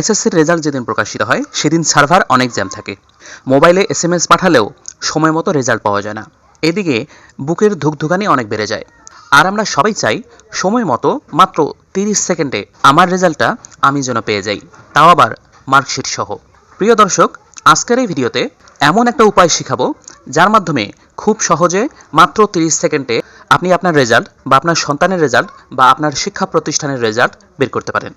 এসএসসির রেজাল্ট যেদিন প্রকাশিত হয়, সেদিন সার্ভার অনেক জ্যাম থাকে। মোবাইলে এস এম এস পাঠালেও সময় মতো রেজাল্ট পাওয়া যায় না। এদিকে বুকের ধুকধুকানি অনেক বেড়ে যায়। আর আমরা সবাই চাই সময় মতো মাত্র তিরিশ সেকেন্ডে আমার রেজাল্টটা আমি যেন পেয়ে যাই। তাও আবার মার্কশিট সহ। প্রিয় দর্শক, আজকের এই ভিডিওতে এমন একটা উপায় শিখাবো, যার মাধ্যমে খুব সহজে মাত্র তিরিশ সেকেন্ডে আপনি আপনার রেজাল্ট বা আপনার সন্তানের রেজাল্ট বা আপনার শিক্ষা প্রতিষ্ঠানের রেজাল্ট বের করতে পারেন।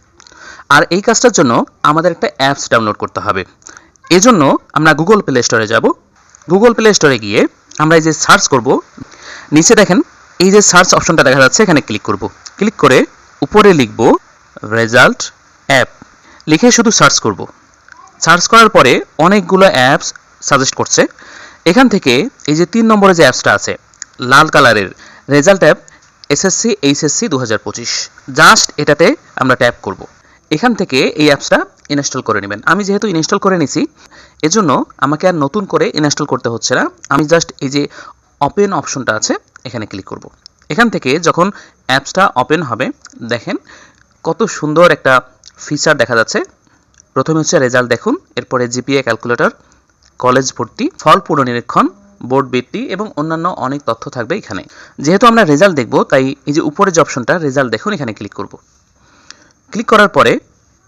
আর এই কাজটার জন্য আমাদের একটা অ্যাপস ডাউনলোড করতে হবে। এজন্য আমরা গুগল প্লে স্টোরে যাব। গুগল প্লে স্টোরে গিয়ে আমরা এই যে সার্চ করব, নিচে দেখেন এই যে সার্চ অপশনটা দেখা যাচ্ছে, এখানে ক্লিক করব। ক্লিক করে উপরে লিখব রেজাল্ট অ্যাপ লিখে শুধু সার্চ করব। সার্চ করার পরে অনেকগুলো অ্যাপস সাজেস্ট করছে। এখান থেকে এই যে তিন নম্বরে যে অ্যাপসটা আছে, লাল কালারের রেজাল্ট অ্যাপ এসএসসি এইচএসসি দু হাজার পঁচিশ। জাস্ট এটাতে আমরা ট্যাপ করব। এখান থেকে এই অ্যাপসটা ইনস্টল করে নেবেন। আমি যেহেতু ইনস্টল করে নিছি, এজন্য আমাকে আর নতুন করে ইনস্টল করতে হচ্ছে না। আমি জাস্ট এই যে ওপেন অপশনটা আছে, এখানে ক্লিক করব। এখান থেকে যখন অ্যাপসটা ওপেন হবে, দেখেন কত সুন্দর একটা ফিচার দেখা যাচ্ছে। প্রথমে হচ্ছে রেজাল্ট দেখুন, এরপরে জিপিএ ক্যালকুলেটর কলেজ ভর্তি, ফল পুনর্নিরীক্ষণ বোর্ড বৃত্তি এবং অন্যান্য অনেক তথ্য থাকবে এখানে। যেহেতু আমরা রেজাল্ট দেখব, তাই এই যে উপরে যে অপশনটা রেজাল্ট দেখুন, এখানে ক্লিক করব। ক্লিক করার পরে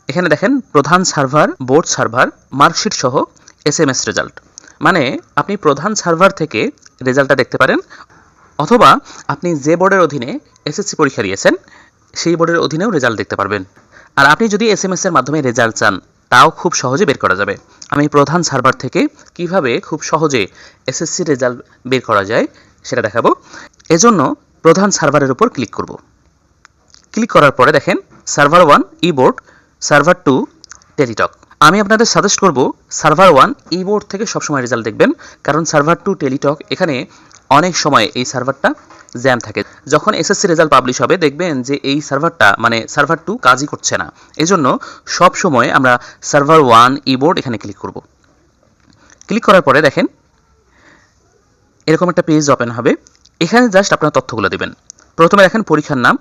এখানে দেখেন প্রধান সার্ভার, বোর্ড সার্ভার, মার্কশিট সহ এস এম এস রেজাল্ট। মানে আপনি প্রধান সার্ভার থেকে রেজাল্টটা দেখতে পারেন, অথবা আপনি যে বোর্ডের অধীনে এসএসসি পরীক্ষা দিয়েছেন, সেই বোর্ডের অধীনেও রেজাল্ট দেখতে পারবেন। আর আপনি যদি এস এম এর মাধ্যমে রেজাল্ট চান, তাও খুব সহজে বের করা যাবে। আমি প্রধান সার্ভার থেকে কীভাবে খুব সহজে এসএসসি রেজাল্ট বের করা যায়, সেটা দেখাবো। এজন্য প্রধান সার্ভারের উপর ক্লিক করব। ক্লিক করার পরে দেখেন server one e board server two Teletalk আমি আপনাদের সাজেস্ট করব সার্ভার ওয়ান ই বোর্ড থেকে সবসময় রেজাল্ট দেখবেন, কারণ সার্ভার টু টেলিটক এখানে অনেক সময় এই সার্ভারটা জ্যাম থাকে। যখন এসএসসি রেজাল্ট পাবলিশ হবে, দেখবেন যে এই সার্ভারটা মানে সার্ভার টু কাজই করছে না। এজন্য সব সময় আমরা সার্ভার ওয়ান ই বোর্ড এখানে ক্লিক করব। ক্লিক করার পরে দেখেন, এরকম একটা পেজ ওপেন হবে। এখানে জাস্ট আপনার তথ্যগুলো দেবেন। প্রথমে দেখেন পরীক্ষার নাম।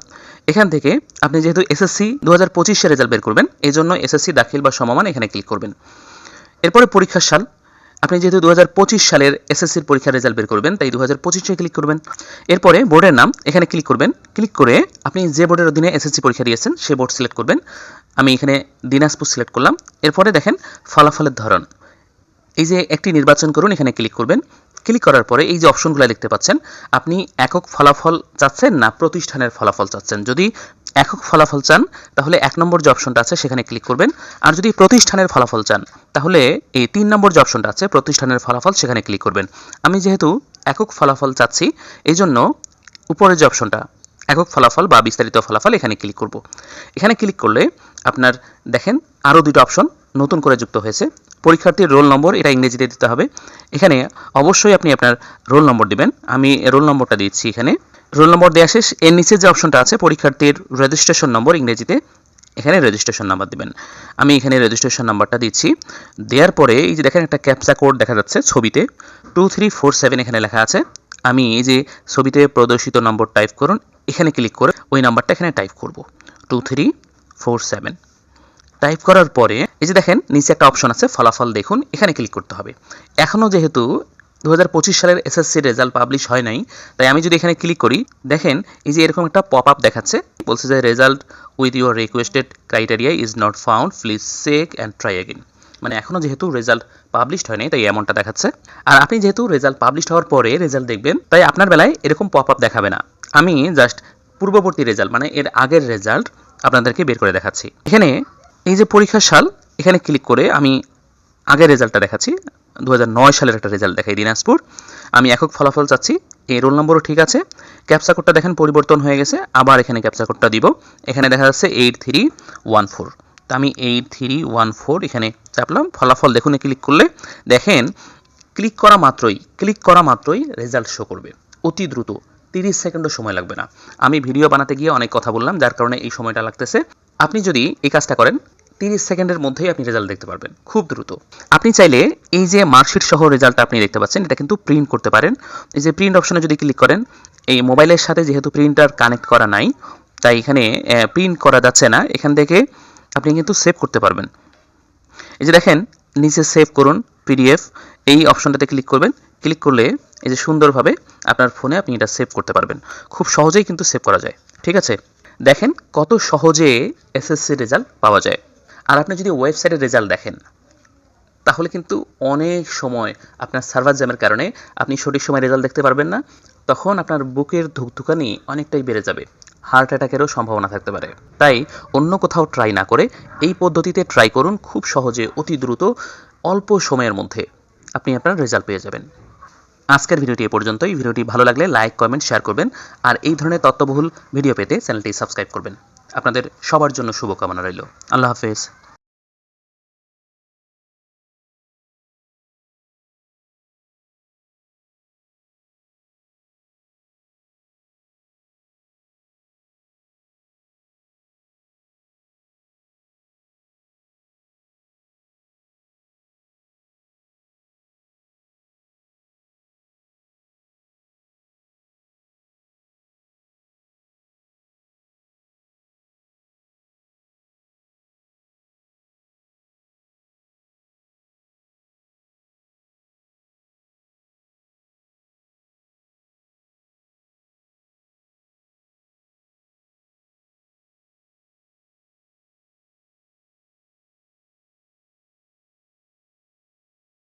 এখান থেকে আপনি যেহেতু এসএসসি দু হাজার পঁচিশে রেজাল্ট বের করবেন এই জন্য এসএসসি দাখিল বা সমমান এখানে ক্লিক করবেন। এরপরে পরীক্ষার সাল। আপনি যেহেতু দু হাজার পঁচিশ সালের এসএসসির পরীক্ষার রেজাল্ট বের করবেন, তাই দু হাজার পঁচিশে ক্লিক করবেন। এরপরে বোর্ডের নাম, এখানে ক্লিক করবেন। ক্লিক করে আপনি যে বোর্ডের অধীনে এসএসসি পরীক্ষা দিয়েছেন, সে বোর্ড সিলেক্ট করবেন। আমি এখানে দিনাজপুর সিলেক্ট করলাম। এরপরে দেখেন ফলাফলের ধরন। এই যে একটি নির্বাচন করুন, এখানে ক্লিক করবেন। ক্লিক করার পরে এই যে অপশনগুলো দেখতে পাচ্ছেন, আপনি একক ফলাফল চাচ্ছেন না প্রতিষ্ঠানের ফলাফল চাচ্ছেন? যদি একক ফলাফল চান, তাহলে এক নম্বর যে অপশনটা আছে সেখানে ক্লিক করবেন। আর যদি প্রতিষ্ঠানের ফলাফল চান, তাহলে এই তিন নম্বর যে অপশনটা আছে প্রতিষ্ঠানের ফলাফল সেখানে ক্লিক করবেন। আমি যেহেতু একক ফলাফল চাচ্ছি এই জন্য উপরের যে অপশনটা, একক ফলাফল বা বিস্তারিত ফলাফল এখানে ক্লিক করব। এখানে ক্লিক করলে আপনার দেখেন আরও দুটো অপশন নতুন করে যুক্ত হয়েছে। পরীক্ষার্থীর রোল নম্বর এটা ইংরেজিতে দিতে হবে। এখানে অবশ্যই আপনি আপনার রোল নম্বর দিবেন। আমি রোল নম্বরটা দিচ্ছি এখানে। রোল নম্বর দেওয়া শেষ। এর নিচে যে অপশনটা আছে, পরীক্ষার্থীর রেজিস্ট্রেশন নম্বর ইংরেজিতে, এখানে রেজিস্ট্রেশন নাম্বার দিবেন। আমি এখানে রেজিস্ট্রেশন নাম্বারটা দিচ্ছি। দেওয়ার পরে এই যে দেখেন একটা ক্যাপচা কোড দেখা যাচ্ছে ছবিতে। টু থ্রি ফোর সেভেন এখানে লেখা আছে। আমি এই যে ছবিতে প্রদর্শিত নম্বর টাইপ করুন। এখানে ক্লিক করে ওই নাম্বারটা এখানে টাইপ করব। Two three four seven type করার পরে এই যে দেখেন, নিচে একটা অপশন আছে, ফলাফল দেখুন, এখানে ক্লিক করতে হবে। এখনও যেহেতু দু হাজার পঁচিশ সালের এসএসসি রেজাল্ট পাবলিশ হয় নাই, তাই আমি যদি এখানে ক্লিক করি, দেখেন, এই যে এরকম একটা পপ আপ দেখাচ্ছে, বলছে যে result with your requested criteria is not found please check and try again মানে এখনও যেহেতু রেজাল্ট পাবলিশড হয়নি তাই এমনটা দেখাচ্ছে। আর আপনি যেহেতু রেজাল্ট পাবলিশড হওয়ার পরে রেজাল্ট দেখবেন, তাই আপনার বেলায় এরকম পপ আপ দেখাবে না। আমি জাস্ট পূর্ববর্তী রেজাল্ট মানে এর আগের রেজাল্ট আপনাদেরকে বের করে দেখাচ্ছি। এখানে এই যে পরীক্ষার সাল, এখানে ক্লিক করে আমি আগের রেজাল্টটা দেখাচ্ছি। দু হাজার নয় সালের একটা রেজাল্ট দেখাই দিনাজপুর। আমি একক ফলাফল চাচ্ছি। এই রোল নম্বরও ঠিক আছে। ক্যাপচা কোডটা দেখেন পরিবর্তন হয়ে গেছে। আবার এখানে ক্যাপচা কোডটা দিব। এখানে দেখা যাচ্ছে এইট থ্রি ওয়ান ফোর তা আমি এইট থ্রি ওয়ান ফোর এখানে চাপলাম। ফলাফল দেখুন ক্লিক করলে। দেখেন ক্লিক করা মাত্রই ক্লিক করা মাত্রই রেজাল্ট শো করবে। অতি দ্রুত, তিরিশ সেকেন্ডও সময় লাগবে না। আমি ভিডিও বানাতে গিয়ে অনেক কথা বললাম, যার কারণে এই সময়টা লাগতেছে। আপনি যদি এই কাজটা করেন তিরিশ সেকেন্ডের মধ্যেই আপনি রেজাল্ট দেখতে পারবেন, খুব দ্রুত। আপনি চাইলে এই যে মার্কশিট সহ রেজাল্টটা আপনি দেখতে পাচ্ছেন, এটা কিন্তু প্রিন্ট করতে পারেন। এই যে প্রিন্ট অপশনে যদি ক্লিক করেন, এই মোবাইলের সাথে যেহেতু প্রিন্টার কানেক্ট করা নাই, তাই এখানে প্রিন্ট করা যাচ্ছে না। এখান থেকে আপনি কিন্তু সেভ করতে পারবেন। এই যে দেখেন, নিচে সেভ করুন পিডিএফ এই অপশনটাতে ক্লিক করবেন। ক্লিক করলে এই যে সুন্দরভাবে আপনার ফোনে আপনি এটা সেভ করতে পারবেন। খুব সহজেই কিন্তু সেভ করা যায়। ঠিক আছে? দেখেন কত সহজে এসএসসি রেজাল্ট পাওয়া যায়। আর আপনি যদি ওয়েবসাইটের রেজাল্ট দেখেন, তাহলে কিন্তু অনেক সময় আপনার সার্ভার জ্যামের কারণে আপনি সঠিক সময় রেজাল্ট দেখতে পারবেন না, তখন আপনার বুকের ধুকধুকানি অনেকটাই বেড়ে যাবে, হার্ট অ্যাটাকেরও সম্ভাবনা থাকতে পারে। তাই অন্য কোথাও ট্রাই না করে এই পদ্ধতিতে ট্রাই করুন খুব সহজে, অতি দ্রুত, অল্প সময়ের মধ্যে আপনি আপনার রেজাল্ট পেয়ে যাবেন। আজকের ভিডিওটি এ পর্যন্তই। ভিডিওটি ভালো লাগলে লাইক, কমেন্ট, শেয়ার করবেন আর এই ধরনের তথ্যবহুল ভিডিও পেতে চ্যানেলটি সাবস্ক্রাইব করবেন। আপনাদের সবার জন্য শুভকামনা রইল। আল্লাহ হাফেজ।